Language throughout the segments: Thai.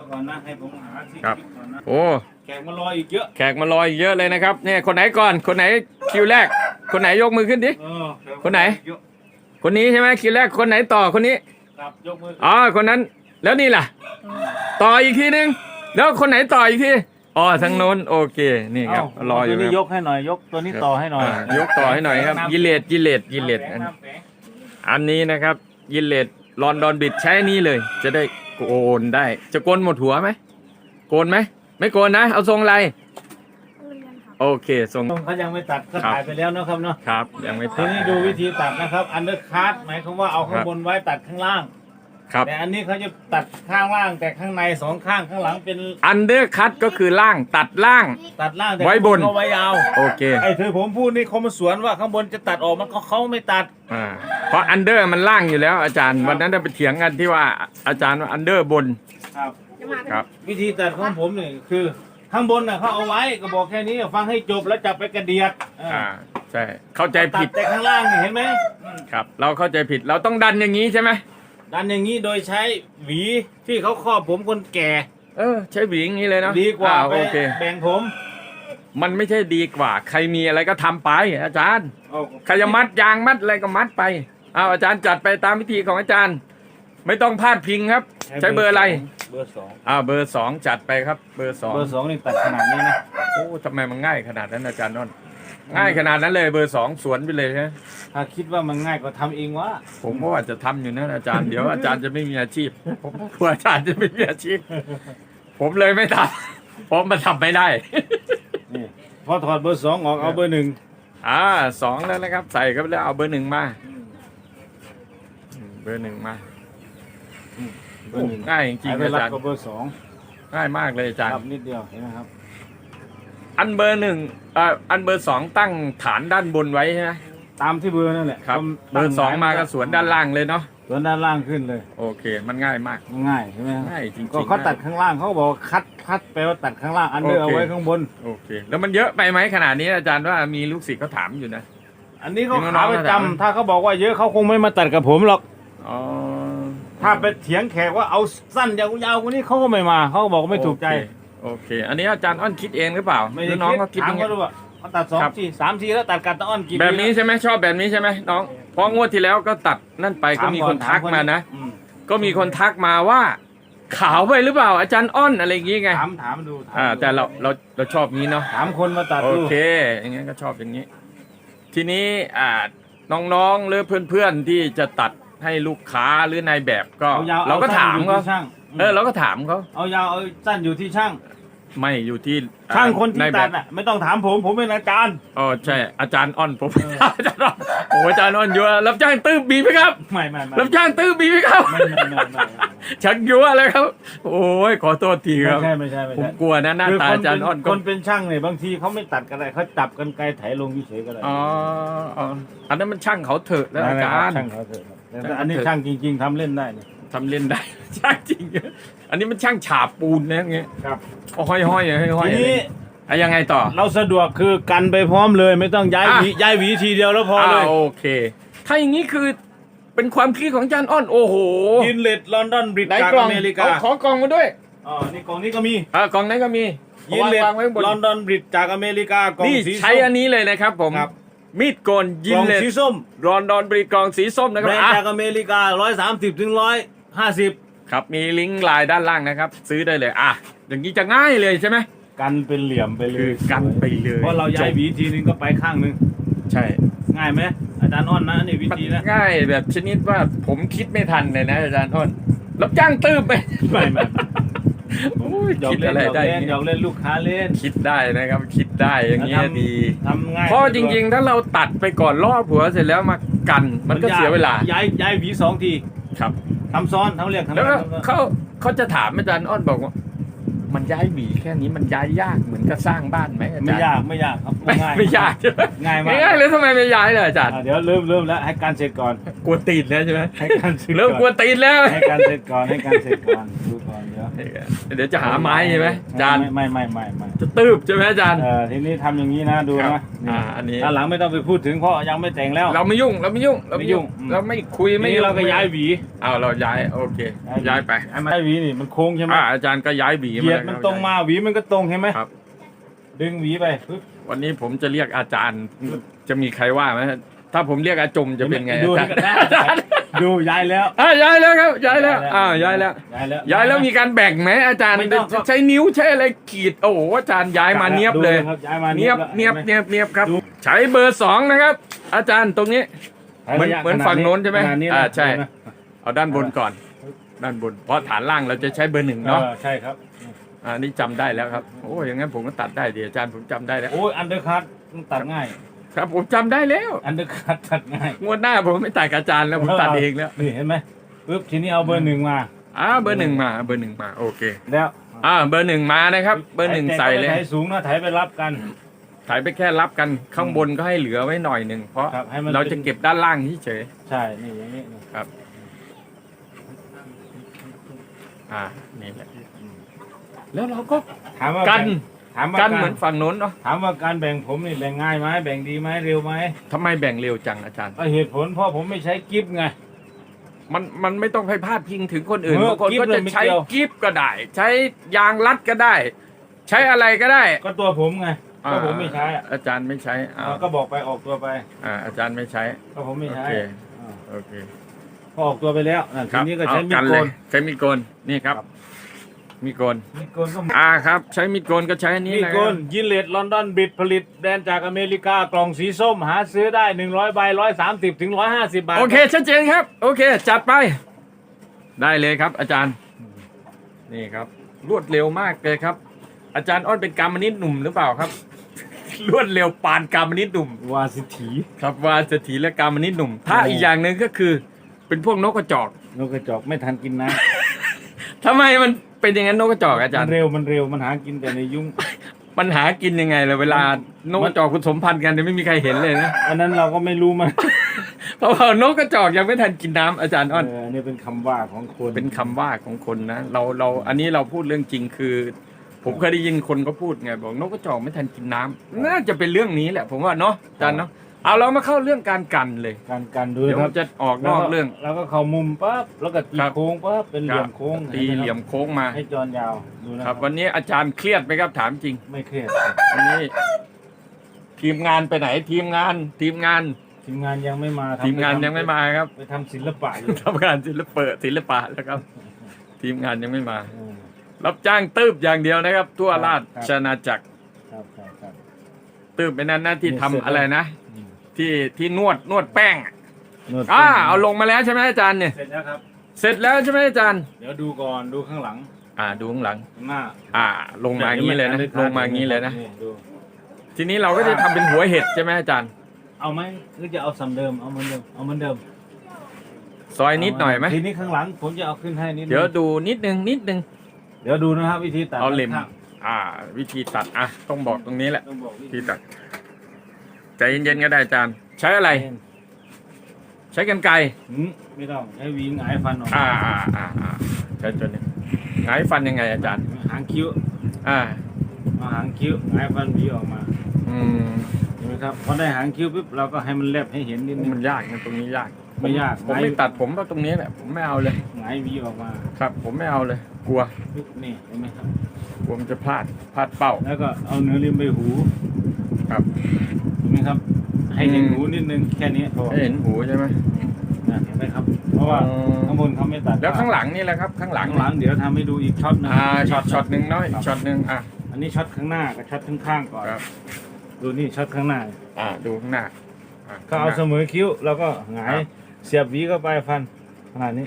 แล้วก่อนนะให้ผมหาที่ครับคลิปก่อนนะโอ้ แขกมารออีกเยอะ แขกมารออีกเยอะเลยนะครับ เนี่ยคนไหนก่อน คนไหนคิวแรก คนไหนยกมือขึ้นดิ เออแขกคนไหนเยอะคนนี้ใช่ไหมคิวแรก คนไหนต่อคนนี้ ครับยกมืออ๋อ คนนั้น แล้วนี่ล่ะ ต่ออีกทีนึง แล้วคนไหนต่ออีกที อ๋อ ทางโน้น โอเค นี่ครับ เารออยู่ตัวนี้ครับยกให้หน่อย ยกตัวนี้ต่อให้หน่อยายกต่อให้หน่อยครับ ยิเลตยิเลตยิเลต น้ำแข็งน้ำแข็งอันนี้นะครับยิเลตลอนดอนบิดใช้อันนี้เลย จะได้ โกนได้ จะโกนหมดหัวไหมโกนไหมไม่โกนนะ เอาทรงอะไร โอเคทรงเขายังไม่ตัดก็ครับถ่ายไปแล้วนะครับเนาะครับ ยังไม่ทีตัดนี้ดูวิธีตัดนะครับ อันเดอร์คัหมายความว่าเอาข้างบนไว้ตัดข้างล่าง ครับ แต่อันนี้เขาจะตัดข้างล่างแต่ข้างในสองข้างข้างหลังเป็นอันเดอร์คัตก็คือล่างตัดล่าง ตัดล่างแต่ไว้บน เขาไว้ยาวโอเคไอ้เธอผมพูดนี่เขามาสวนว่าข้างบนจะตัดออกมันก็เขาไม่ตัด อ่าเพราะอันเดอร์มันล่างอยู่แล้วอาจารย์ วันนั้นเราไปเถียงกันที่ว่าอาจารย์ว่าอันเดอร์บนครับครับ วิธีตัดของผมเนี่ยคือ ข้างบนน่ะเขาเอาไว้ก็บอกแค่นี้ฟังให้จบแล้วจับไปกระเดียดเอออ่าใช่เข้าใจตัผิดดแต่ข้างล่างนี่เห็นไหมอืมครับ เราเข้าใจผิดเราต้องดันอย่างนี้ใช่ไหม ดันอย่างนี้โดยใช้หวีที่เขาครอบผมคนแก่ เออ ใช้หวีอย่างนี้เลยเนาะดีกว่าอ่ไปโอเค แบ่งผมมันไม่ใช่ดีกว่า ใครมีอะไรก็ทำไป อาจารย์เอาใครจะมัดยางมัดอะไรก็มัดไปเอาอาจารย์จัดไปตามวิธีของอาจารย์ ไม่ต้องพลาดพิงครับ ใช้เบอร์อะไรเบอร์สองอ่าเบอร์สองจัดไปครับ เบอร์สองเบอร์สองนี่ตัดขนาดนี้นะ โอ้ทำไมมันง่ายขนาดนั้นอาจารย์นนท์ ง่ายขนาดนั้นเลยเบอร์สองสวนไปเลยฮะถ้าคิดว่ามันง่ายก็ทำเองวะผมก็ว่าจะทำอยู่นะอาจารย์เดี๋ยวอาจารย์จะไม่มีอาชีพผมกลัวอาจารย์จะไม่มีอาชีพ ผมเลยไม่ทำเพราะมันทำไม่ได้ นี่พอถอดเบอร์สองออกเอาเบอร์หนึ่งอ่าสองแล้วนะครับ ใส่เข้าไปแล้วเอาเบอร์หนึ่งมาอืมเบอร์หนึ่งมาเบอร์หนึ่งง่ายจริงไอ้ๆไปอารัดจารย์กับเบอร์สองง่ายมากเลยอาจารย์ ครับนิดเดียวเห็นไหมครับ อันเบอร์หนึ่งเอ่ออันเบอร์สองตั้งฐานด้านบนไว้ใช่ไหมตามที่เบอร์นั่นแหละครับผมเบอร์สองมาก็สวนด้านล่างเลยเนาะสวนด้านล่างขึ้นเลย โอเค มันง่ายมาก ง่ายใช่ไหมครับง่ายจริงๆก็เขาตัดข้างล่างเขาบอกว่าคัดคัดแปลว่าตัดข้างล่างอันเดอร์โอเอาเคไว้ข้างบน โอเค แล้วมันเยอะไปไหมขนาดนี้อาจารย์ว่ามีลูกศิษย์เขาถามอยู่นะ อันนี้เขาจริงๆขาน้องประๆจำถ้าเขาบอกว่าเยอะเขาคงไม่มาตัดกับผมหรอกอ๋อถ้าไปเถียงแขกว่าเอาสั้นยาวๆกว่านี้เขาก็ไม่มาเขาก็บอกว่าไม่ถูกใจ โอเคโอเค อันนี้อาจารย์อ้อนคิดเองหรือเปล่าไม่หรืได้อน้องก็คิดถาอมย่างเขาเงี้ยดูว่าเขาตัดสองครับ ทีสามทีแล้วตัดกัดตะอ้อนกี่แบบนี้ใช่ไหมชอบแบบนี้ใช่ไหมน้องเพราะงวดที่แล้วก็ตัดนั่นไปก็ถามีก่อคนทักถมานะ อืมก็มีคนทักมาว่า ขาวไปหรือเปล่า อาจารย์อ้อนอะไรอย่างงี้ไงถามถามดูถมอ่า ดูแต่เราเราเราชอบงี้เนาะ ถามคนมาตัดโอดูเค อย่างงั้นก็ชอบอย่างนี้ ทีนี้อ่าน้องๆหรือเพื่อนๆที่จะตัดให้ลูกค้าหรือนายแบบก็เอายาวเราก็ อสั้นถามอยู่เขาที่ช่าง เออเราก็ถามเขาเอายาวเอาสั้นอยู่ที่ช่าง ไม่อยู่ที่อ่ช่างคนที่นายแบตับดอะไม่ต้องถามผมผมเป็นอาจารย์อ๋อใช่อาจารย์อ้อนผม อาจารย์อ้อนโอ้อาจารย์อ้อนยัวรับจ้างตื้อบีไหมครับไม่ไม่ไม่รับจ้างตื้อบีไหมครับไม่ไม่ไม่ไม่ชักยัวเลยครับ โอ้ยขอโทษทีคไม่รับใช่ไม่ใช่ไม่ผมใช่กลัวนะหน้าคือตาคนอาจารเป็นย์อ้อนคก็นเป็นช่างเนี่ยบางทีเขาไม่ตัดกันอะไรเขาจับกันไกลไถลงเฉยๆก็ได้อ๋ออ๋ออันนั้นมันช่างเขาเถอะแล้วอาจารย์ช่างเขาเถอะครับแต่อันนี้ช่างจริง ๆทำเล่นได้เนี่ย ทำเล่นได้ ช่างจริง อันนี้มันช่างฉาบปูนนะอย่างเงี้ยครับ เอาห้อยๆห้อยๆห้อยทีๆนี้อะยังไงต่อ เราสะดวกคือกันไปพร้อมเลยไม่ต้องย้ายอะหวีย้ายหวีทีเดียวแล้วพอเลยาโอเค ถ้าอย่างนี้คือเป็นความคิดของอาจารย์อ้อนโอ้โหยินเลดลอนดอนบริตไหนจากกล่องอเมริกาเอาขอกล่องมาด้วยอ๋อนี่กล่องนี้ก็มีอ่ากล่องไหนก็มียินเลดวางไว้บนลอนดอนบริตจากอเมริกากล่องนี่สีใช้อันนี้เลยนะครับผมครับ มีดโกนกยินล่องเลดสีส้มรอนดอนบริกล่องสีส้มนะคแบรับรนด์อะจากอเมริกา130ถึง 150ครับมีลิงก์ไลน์ด้านล่างนะครับ ซื้อได้เลยอะอย่างนี้จะง่ายเลยใช่ไหม กันเป็นเหลี่ยมไปเลคือยกันไปเลยเพราะเราย้ายหวีทีนึงก็ไปข้างนึง ใช่ง่ายไหมอาจารย์อ้อนนะนี่วิมันธีนะง่ายแบบชนิดว่าผมคิดไม่ทันเลยนะอาจารย์อ้นรับจ้างตื้มไปไม่ไม่โอ้ยหยอกคิดเล่นอะไรหยอกได้เล่นหยอกเล่นลูกค้าเล่น คิดได้นะครับ คิดได้อย่างเงี้ยทำ ดี ทำง่ายเพราะจริงๆ ถ้าเราตัดไปก่อนรอบหัวเสร็จแล้วมากันมันก็เสียเวลาย้ายย้ายหวีสองที ครับ ทำซ้อนทำเรียกทำแล้วก็ทำซ้อนเขาเขาจะถามอาจารย์อ้อนบอกว่า มันย้ายหวีแค่นี้มันย้ายยากเหมือนกับสร้างบ้านไหมอาไม่จารย์ยากไม่ยากครับไม่ง่ายไม่ยากใช่ไหมง่ายมากง่ายเลยทำไมไม่ย้ายเลยอาจารย์อะเดี๋ยวเริ่มเริ่มแล้วให้การเสร็จก่อนกลัวตีนแล้วใช่ไหมให้การเสร็จเริ่มกลัก่วอนตีนแล้วให้การเสร็จก่อนให้การเสร็จก่อนดูก่อน เดี๋ยวนี่ก็เดี๋ยวจะหาไม้ใช่ไหมอาจารย์ไม่ไม่ไม่ไม่ไม่จะตืบใช่ไหมอาจารย์เออทีนี้ทำอย่างนี้นะดูครันะบอ่าอันนี้ด้านหลังไม่ต้องไปพูดถึงเพราะยังไม่แต่งแล้ว เราไม่ยุ่งเราไม่ยุ่งเราไม่ยุ่งไม่ยุ่งอืมเราไม่คุยทีไม่นี้ยุ่งเราก็ย้ายหวีเอาเราย้ายโอเค ย้ายไปไอ้ไม้หวีนี่มันโค้งใช่ไหมอ่าอาจารย์ก็ย้ายหวีเหยียดแล้วมันตรงมาหวีมันก็ตรงใช่ไหมครับดึงหวีไปปึ๊บวันนี้ผมจะเรียกอาจารย์จะมีใครว่าไหม ถ้าผมเรียกอาจมจะเป็นไงดูอาจารนี่ย์ก็ได้ดูย้ายแล้วอะย้ายแล้วครับย้ายแล้วอ่าย้ายแล้วย้ายแล้วย้ายแล้วมีการแบ่งไหมอาจารย์ไม่ต้องครับใช้นิ้วใช้อะไรขีดโอ้โหอาจารย์ย้ายมาเนียบเลยดูครับย้ายมาเนียบแล้วเนียบห็ไหมเนียบเนียบครับดูใช้เบอร์สองนะครับ อาจารย์ตรงนี้เหมือนระยะเหมือนขนาดฝั่งโน้นใช่ไหมขนาดนี้นะอ่าใช่ดูนะเอาด้านบนก่อน ด้านบน เพราะฐานล่างเราจะใช้เบอร์หนึ่งเนาะเออใช่ครับอ่านี่จำได้แล้วครับโอ้ยอย่างงั้นผมก็ตัดได้ดีอาจารย์ผมจำได้แล้วโอ้ยอันเดอร์คัตตัดง่าย ครับผมจำได้แล้ว อันเดอร์คัตตัดง่ายงวดหน้าผมไม่ตัดกับอาจารย์แล้วผมตัดเองแล้วนี่เห็นไหมปึ๊บทีนี้เอาเบอร์หนึ่งมา อ่าเบอร์หนึ่งมาเบอร์หนึ่งมาโอเคแล้วอ่าเบอร์หนึ่งมานะครับ เบอร์หนึ่งใส่เลยไถสูงนะไถไปรับกัน ถ่ายไปแค่รับกันข้างบนก็ให้เหลือไว้หน่อยหนึ่งเพราะครับให้มันเราจะเป็นเก็บด้านล่างเฉย ใช่นี่อย่างนี้นี่ๆอ่านี่แหละแล้วเราก็ถามว่ากัน ถามว่ากักันเหมือนฝั่งโน้นเนาะถามว่าการแบ่งผมนี่แบ่งง่ายไหมแบ่งดีไหมเร็วไหมทำไมแบ่งเร็วจังอาจารย์ ก็เหตุผลเพราะผมไม่ใช้กิฟต์ไง มันมันไม่ต้องไปพาดพิงถึงคนอื่นเออบางคนกิ๊บก็เลจะยไม่ใช้เกี่ยว กิฟก็ได้ ใช้ยางรัดก็ได้ ใช้อะไรก็ได้ก็ตัวผมไงก็ผมไม่ใช้อะอาจารย์ไม่ใช้อ่าก็บอกไปออกตัวไป อ่าอาจารย์ไม่ใช้ ก็ผมไม่โอใช้เค อ่าโอเคพอออกตัวไปแล้วนั่นคทีรับนี้ก็เอาใช้มีกัดนโกเลยนใช้มีดโกนนี่ครับ ครับ มีดโกนมีดโกนก็อ่าครับ ใช้มีดโกนก็ใช้อันนี้มีดแหละโกนยินเลดลอนดอนบิดผลิตแบรนด์จากอเมริกากล่องสีส้มหาซื้อได้ 100ใบ130ถึง150 บาทโอเค ชัดเจนครับ โอเค จัดไป ได้เลยครับ อาจารย์ นี่ครับ รวดเร็วมากเลยครับ อาจารย์อ้อนเป็นกรรมนิตหนุ่มหรือเปล่าครับ รวดเร็วปานกรรมนิตหนุ่ม วาสิถีครับวาสถีและกรรมนิตหนุ่ม ถ้าอีกอย่างหนึ่งก็คือ เป็นพวกนกกระจอกนกกระจอกไม่ทันกินนะทำไมมัน เป็นอย่างนั้นนกกระจอกอาจารมัย์ นเร็วมันเร็วมันหากินแต่ในยุ้งมันหากินยังไงเลยเวลานกกระจอกผสมพันธุ์กันเนี่ยไม่มีใครเห็นเลยนะ อันนั้นเราก็ไม่รู้มันเพราะว่านกกระจอกยังไม่ทันกินน้ำอาจารย์อ้อน เอออันนี้เป็นคำว่าของคนเป็นคำว่าของคนนะ เราเราอันนี้เราพูดเรื่องจริงคือ ผมเคยได้ยินคนก็พูดไงบอกนกกระจอกไม่ทันกินน้ำน่าจะเป็นเรื่องนี้แหละ ผมว่าเนาะอาจารย์เนาะ เอาเรามาเข้าเรื่องการกันเลยการกันดูเดี๋ยวคผรับมจะออกนอกเรื่อง แล้วก็เข้ามุมปั๊บแล้วก็ตีครับ โค้งปั๊บเป็นเหลี่ยมโค้งตีเหลี่ยมโค้งมาให้จอนยาวดูนะคครัรับบวันนี้อาจารย์เครียดไหมครับถามจริงไม่เครียดวันนี้ ทีมงานไปไหนทีมงาน ทีมงาน ทีมงานยังไม่มาทำทีมงานปทำยังไม่มาครับไปทำศิลปะอยู่ทำงานศิลปะศิลปะแล้วครับ ทีมงานยังไม่มาเออรับจ้างตืบอย่างเดียวนะครับ ทั่วราชครับชนาจักรครับครับครับตืบไปนั้นนะที่นี่ทำเสร็จแล้วอะไรนะอืม ที่ที่นวดนวดแป้งอะนวดอ่าป็นเอาลงมาแล้วใช่ไหมอาจารย์เนี่ย เสร็จแล้วครับ เสร็จแล้วใช่ไหมอาจารย์ เดี๋ยวดูก่อนดูข้างหลังอ่าดูข้างหลัง ข้างหน้าอ่า ลงมาอย่างนี้เลยนะลงมาอย่างนี้เลยนะดูทีนี้เราก็จะทำเป็นหัวเห็ดใช่ไหมอาจารย์ เอาไหมหรือจะเอาสำเดิมเอาเหมือนเดิมเอาเหมือนเดิมซอยนิดหน่อยไหมทีนี้ข้างหลังผมจะเอาขึ้นให้นิดนึงเดี๋ยวดูนิดนึงนิดนึง เดี๋ยวดูนะครับวิธีตัดเอาเหล็ม ข้างอ่า วิธีตัดอะต้องบอกตรงนี้แหละ ต้องบอกวิวิธีตัด ใจเย็นๆก็ได้อาจารย์ ใช้อะไร ใช้กันไกรหืมไม่ต้องใช้หวีหงายฟันออกอ่าอ่าอ่าอ่าใช้ตัวนี้หงายฟันยังไงอาจารย์ หางคิ้วอ่าเอาหางคิ้วหงายฟันหวีออกมาอืมเห็นไหมครับพอได้หางคิ้วปุ๊บเราก็ให้มันแลบให้เห็นนิดนึง มันยากนะตรงนี้ยากไม่ยาก ผมไม่ตัดผมเพราะตรงนี้แหละผมไม่เอาเลย หงายหวีออกมาครับ ผมไม่เอาเลย กลัวปุ๊บนี่เห็นไหมครับ กลัวมันจะพลาดพลาดเป้าแล้วก็เอาเนื้อริมใบหูครับเห็น ไหมครับ ให้เห็นอืมหูนิดนึงแค่นี้พอให้เห็นหูใช่ไหมนะเห็นไหมครับ เพราะว่าอ๋อข้างบนเขาไม่ตัดแล้วข้างหลังนี่แหละครับ ข้างหลังข้างหลังเดี๋ยวทำให้ดูอีกช็อตหนึงอ่าช็อตช็อตหนึ่งน้อยช็อตหนึ่งอะอันนี้ช็อตข้างหน้ากับช็อตข้างข้างๆก่อนครับดูนี่ช็อตข้างหน้า อ่าดูข้างหน้าอะก็เอาเสมอคิ้วแล้วก็หงายครับเสียบหวีเข้าไปฟันขนาดนี้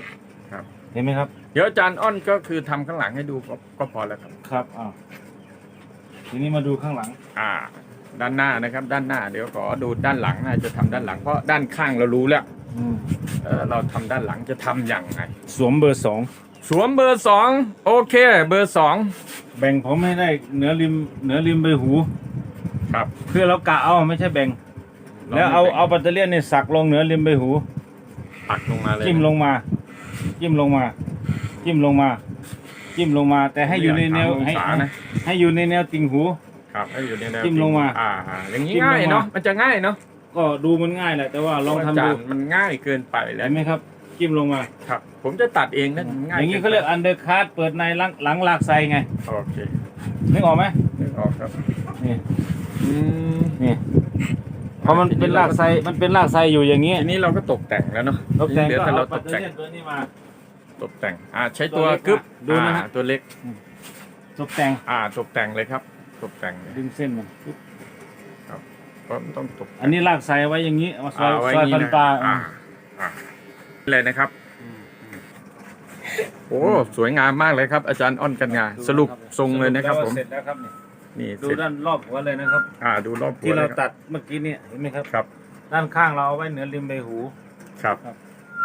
ครับเห็นไหมครับ เดี๋ยวอาจารย์อ้อนก็คือทำข้างหลังให้ดูก็ก็พอแล้วครับ ครับอ่าทีนี้มาดูข้างหลัง อ่า ด้านหน้านะครับ ด้านหน้าเดี๋ยวขอดูด้านหลังนะจะทำด้านหลังเพราะด้านข้างเรารู้แล้วเออเราทำด้านหลังจะทำอย่างไรสวมเบอร์สองสวมเบอร์สองโอเคเบอร์สองแบ่งผมให้ได้เหนือริมเหนือริมใบหู ครับเพื่อเรากะเอาไม่ใช่แบ่ง แล้วเอาเอาแบตเตอรี่เนี่ยสักลงเหนือริมใบหูปักลงมาเลยจิ้มลงมา จิ้มลงมา จิ้มลงมา จิ้มลงมา แต่ให้อยู่ในแนวองให้ศานะให้อยู่ในแนวติ่งหู ครับให้อยู่ในแนวจิ้มลงมาอ่าอ่าอย่างนี้จิ้มลงมา ง่ายเนาะมันจะง่ายเนาะก็ดูมันง่ายแหละแต่ว่าลองทำอาจาดูรย์มันง่ายเกินไปแล้วเห็นไหมครับ จิ้มลงมา ครับ ผมจะตัดเองนะง่ายอย่างนี้เขาเรียกอันเดอร์คัเปิดในหลังหลังลากไซไงโอเคนึกออกไหมนึกออกครับนี่อืมนี่เพราะมันเป็นลากไซมันเป็นลากไซอยู่อย่างนี้ทีนี้เราก็ตกแต่งแล้วเนาะตกแต่งเหลือก็แต่เอาเราปัตตกเตอแต่งร์เลียนตัวนี้มา ตกแต่ง อ่าใช้ตัวตัวเล็กกึ๊บดูนะฮะ อ่าตัวเล็ก ตกแต่งอ่าตกแต่งเลยครับ ตกแต่งเลยดึงเส้นมันปุ๊บเพราะมันต้องตกอันนี้ลากไซไว้อย่างนี้เอามาซอยาไว้ซอยนี่พันนะปลาอ่าอ่าเลยนะครับ โอ้สวยงามมากเลยครับ อาจารย์อ้อนกันงาสรุปทรงเลยนะครับ ผมเสร็จแล้วครับนี่นี่ดูเสร็จด้านรอบหัวเลยนะครับ อ่า ดูรอบหัวที่เราลยคบตัดเมื่อกี้เนี่ยเห็นไหมครับ ครับด้านข้างเราเอาไว้เหนือริมใบหู ครับ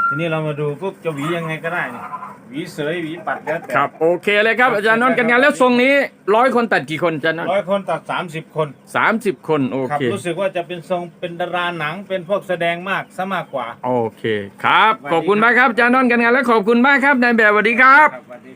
ทีนี้เรามาดูปุ๊บจะหวียังไงก็ได้นี่ หวีเสยหวีปัดแล้วแต่ครับ โอเคเลยครับอาจารย์อ้อนกันงาแล้วทรงนี้ร้อยคนตัดกี่คนอาจารย์อ้อนร้อยคนตัดสามสิบคนสามสิบคนโอครับเครู้สึกว่าจะเป็นทรงเป็นดาราหนังเป็นพวกแสดงมากซะมากกว่า โอเคครับขอบคุณมากครับอาจารย์อ้อนกันงาและขอบคุณมากครับนายแบบสวัสดีครับ ครับสวัสดี